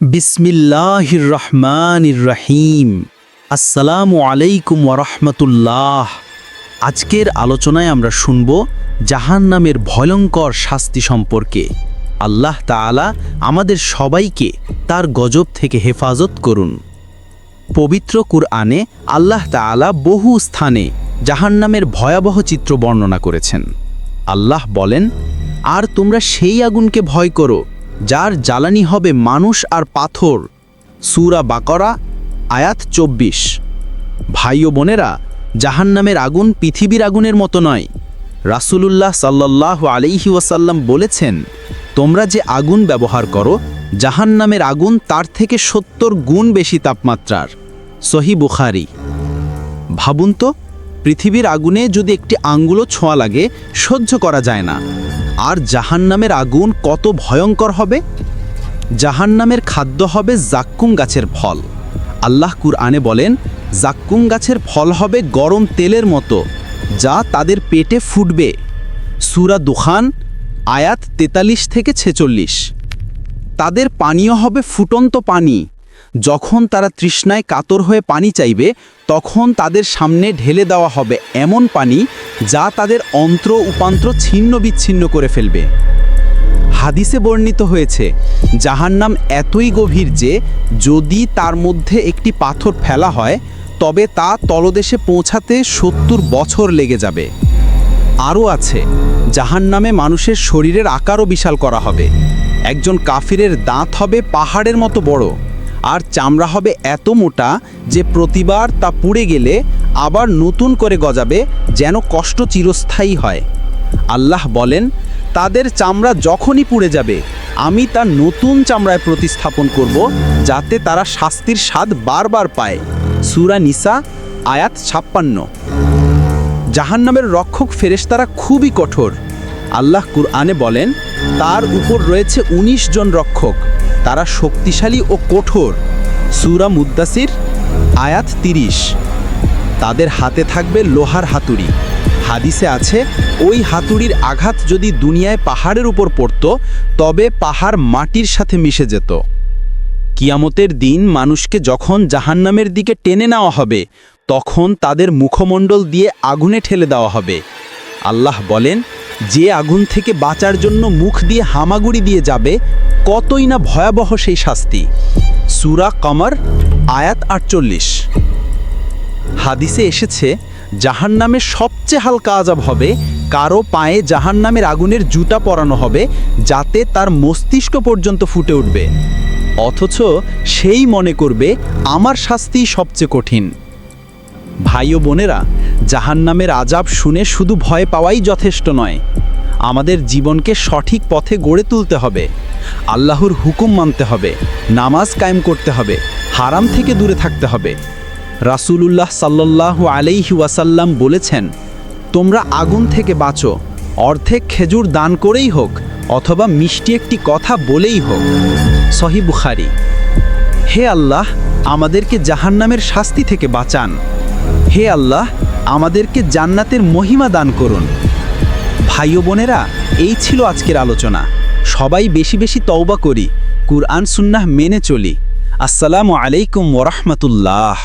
বিসমিল্লাহির রহমানির রহিম আসসালামু আলাইকুম ওরহমতুল্লাহ আজকের আলোচনায় আমরা শুনব জাহান্নামের ভয়ঙ্কর শাস্তি সম্পর্কে। আল্লাহ তাআলা আমাদের সবাইকে তার গজব থেকে হেফাজত করুন। পবিত্র কুরআনে আল্লাহ তাআলা বহু স্থানে জাহান্নামের ভয়াবহ চিত্র বর্ণনা করেছেন। আল্লাহ বলেন, আর তোমরা সেই আগুনকে ভয় করো যার জ্বালানি হবে মানুষ আর পাথর। সুরা বাকরা, আয়াত চব্বিশ। ভাই ও বোনেরা, জাহান্নামের আগুন পৃথিবীর আগুনের মতো নয়। রাসূলুল্লাহ সাল্লাল্লাহু আলাইহি ওয়াসাল্লাম বলেছেন, তোমরা যে আগুন ব্যবহার করো, জাহান্নামের আগুন তার থেকে সত্তর গুণ বেশি তাপমাত্রার। সহি বুখারি। ভাবুন তো পৃথিবীর আগুনে যদি একটি আঙ্গুলও ছোঁয়া লাগে, সহ্য করা যায় না। আর জাহান্নামের আগুন কত ভয়ঙ্কর হবে? জাহান্নামের খাদ্য হবে জাক্কুম গাছের ফল। আল্লাহ কুরআনে বলেন, জাক্কুম গাছের ফল হবে গরম তেলের মতো, যা তাদের পেটে ফুটবে। সুরা দুখান, আয়াত তেতাল্লিশ থেকে ছেচল্লিশ। তাদের পানীয় হবে ফুটন্ত পানি। যখন তারা তৃষ্ণায় কাতর হয়ে পানি চাইবে, তখন তাদের সামনে ঢেলে দেওয়া হবে এমন পানি যা তাদের অন্ত্র উপান্ত্র ছিন্ন বিচ্ছিন্ন করে ফেলবে। হাদিসে বর্ণিত হয়েছে, জাহান্নাম এতই গভীর যে, যদি তার মধ্যে একটি পাথর ফেলা হয়, তবে তা তলদেশে পৌঁছাতে সত্তর বছর লেগে যাবে। আরও আছে, জাহান্নামে মানুষের শরীরের আকারও বিশাল করা হবে। একজন কাফিরের দাঁত হবে পাহাড়ের মতো বড়। আর চামড়া হবে এত মোটা যে প্রতিবার তা পুড়ে গেলে আবার নতুন করে গজাবে যেন কষ্ট চিরস্থায়ী হয়। আল্লাহ বলেন, তাদের চামড়া যখনই পুড়ে যাবে, আমি তা নতুন চামড়ায় প্রতিস্থাপন করব যাতে তারা শাস্তির স্বাদ বারবার পায়। সুরা নিসা, আয়াত ছাপ্পান্ন। জাহান্নামের রক্ষক ফেরেশতারা খুবই কঠোর। আল্লাহ কুরআনে বলেন, তার উপর রয়েছে ১৯ জন রক্ষক। তারা শক্তিশালী ও কঠোর। সুরা মুদ্দাসির আয়াত তিরিশ। তাদের হাতে থাকবে লোহার হাতুড়ি। হাদিসে আছে, ওই হাতুড়ির আঘাত যদি দুনিয়ায় পাহাড়ের উপর পড়ত, তবে পাহাড় মাটির সাথে মিশে যেত। কিয়ামতের দিন মানুষকে যখন জাহান্নামের দিকে টেনে নেওয়া হবে, তখন তাদের মুখমণ্ডল দিয়ে আগুনে ঠেলে দেওয়া হবে। আল্লাহ বলেন যে আগুন থেকে বাঁচার জন্য মুখ দিয়ে হামাগুড়ি দিয়ে যাবে, কতই না ভয়াবহ সেই শাস্তি। সুরা কমর, আয়াত আটচল্লিশ। হাদিসে এসেছে, জাহান্নামের সবচেয়ে হালকা আজাব হবে, কারও পায়ে জাহান্নামের আগুনের জুতা পরানো হবে, যাতে তার মস্তিষ্ক পর্যন্ত ফুটে উঠবে। অথচ সেই মনে করবে, আমার শাস্তি সবচেয়ে কঠিন। ভাই ও বোনেরা জাহান্নামের আজাব শুনে শুধু ভয় পাওয়াই যথেষ্ট নয়। আমাদের জীবনকে সঠিক পথে গড়ে তুলতে হবে। আল্লাহর হুকুম মানতে হবে, নামাজ কায়েম করতে হবে, হারাম থেকে দূরে থাকতে হবে। রাসূলুল্লাহ সাল্লাল্লাহু আলাইহি ওয়াসাল্লাম বলেছেন, তোমরা আগুন থেকে বাঁচো, অর্ধেক খেজুর দান করেই হোক, অথবা মিষ্টি একটি কথা বলেই হোক। সহি বুখারি। হে আল্লাহ, আমাদেরকে জাহান্নামের শাস্তি থেকে বাঁচান। হে আল্লাহ আমাদেরকে জান্নাতের মহিমা দান করুন। ভাই বোনেরা, এই ছিল আজকের আলোচনা। সবাই বেশি বেশি তওবা করি, কুরআন সুন্নাহ মেনে চলি। আসসালামু আলাইকুম ওরহমতুল্লাহ